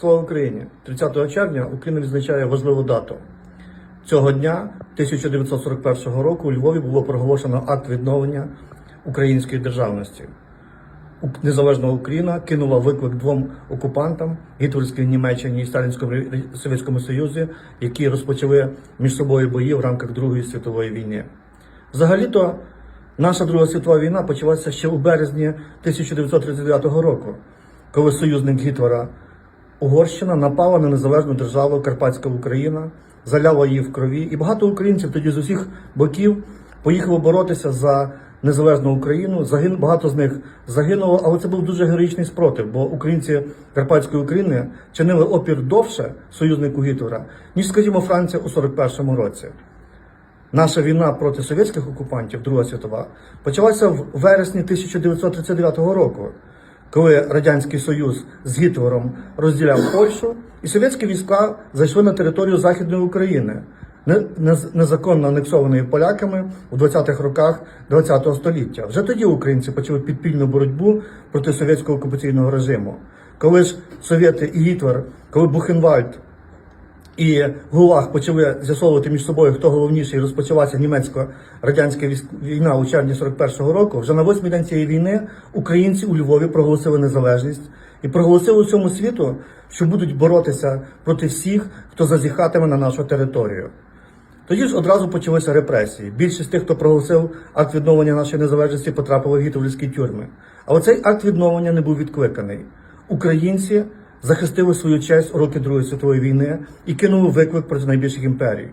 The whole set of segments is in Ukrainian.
Слава Україні! 30 червня Україна відзначає важливу дату. Цього дня, 1941 року, у Львові було проголошено акт відновлення української державності. Незалежна Україна кинула виклик двом окупантам гітлерській Німеччині і Сталінському Совєтському Союзі, які розпочали між собою бої в рамках Другої світової війни. Взагалі-то наша Друга світова війна почалася ще у березні 1939 року, коли союзник Гітлера Угорщина напала на незалежну державу Карпатська Україна, заляла її в крові, і багато українців тоді з усіх боків поїхало боротися за незалежну Україну. Загин багато з них загинуло, але це був дуже героїчний спротив, бо українці Карпатської України чинили опір довше союзнику Гітлера, ніж, скажімо, Франція у 41-му році. Наша війна проти совєтських окупантів, Друга світова, почалася в вересні 1939 року, коли Радянський Союз з Гітлером розділяв Польщу, і совєтські війська зайшли на територію Західної України, незаконно анексованої поляками у 20-х роках ХХ століття. Вже тоді українці почали підпільну боротьбу проти совєтського окупаційного режиму. Коли ж совєти і Гітлер, коли Бухенвальд і ГУЛАГ почали з'ясовувати між собою, хто головніший, і розпочалася німецько-радянська війна у червні 41-го року. Вже на восьмий день цієї війни українці у Львові проголосили незалежність і проголосили усьому світу, що будуть боротися проти всіх, хто зазіхатиме на нашу територію. Тоді ж одразу почалися репресії. Більшість тих, хто проголосив акт відновлення нашої незалежності, потрапили в гітлерівські тюрми. Але цей акт відновлення не був відкликаний. Українці захистили свою честь у роки Другої світової війни і кинули виклик проти найбільших імперій.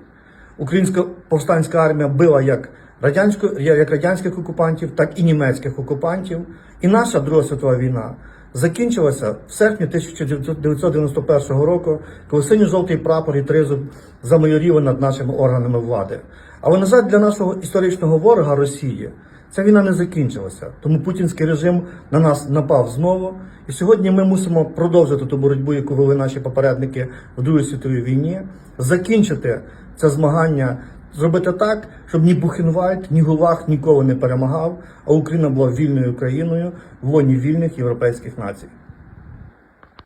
Українська повстанська армія била як радянську, як радянських окупантів, так і німецьких окупантів. І наша Друга світова війна закінчилася в серпні 1991 року, коли синьо-жовтий прапор і тризуб замайоріли над нашими органами влади. Але, на жаль, для нашого історичного ворога Росії ця війна не закінчилася. Тому путінський режим на нас напав знову. І сьогодні ми мусимо продовжити ту боротьбу, яку вели наші попередники в Другій світовій війні, закінчити це змагання, зробити так, щоб ні Бухенвальд, ні Гулах ніколи не перемагав, а Україна була вільною країною в лоні вільних європейських націй.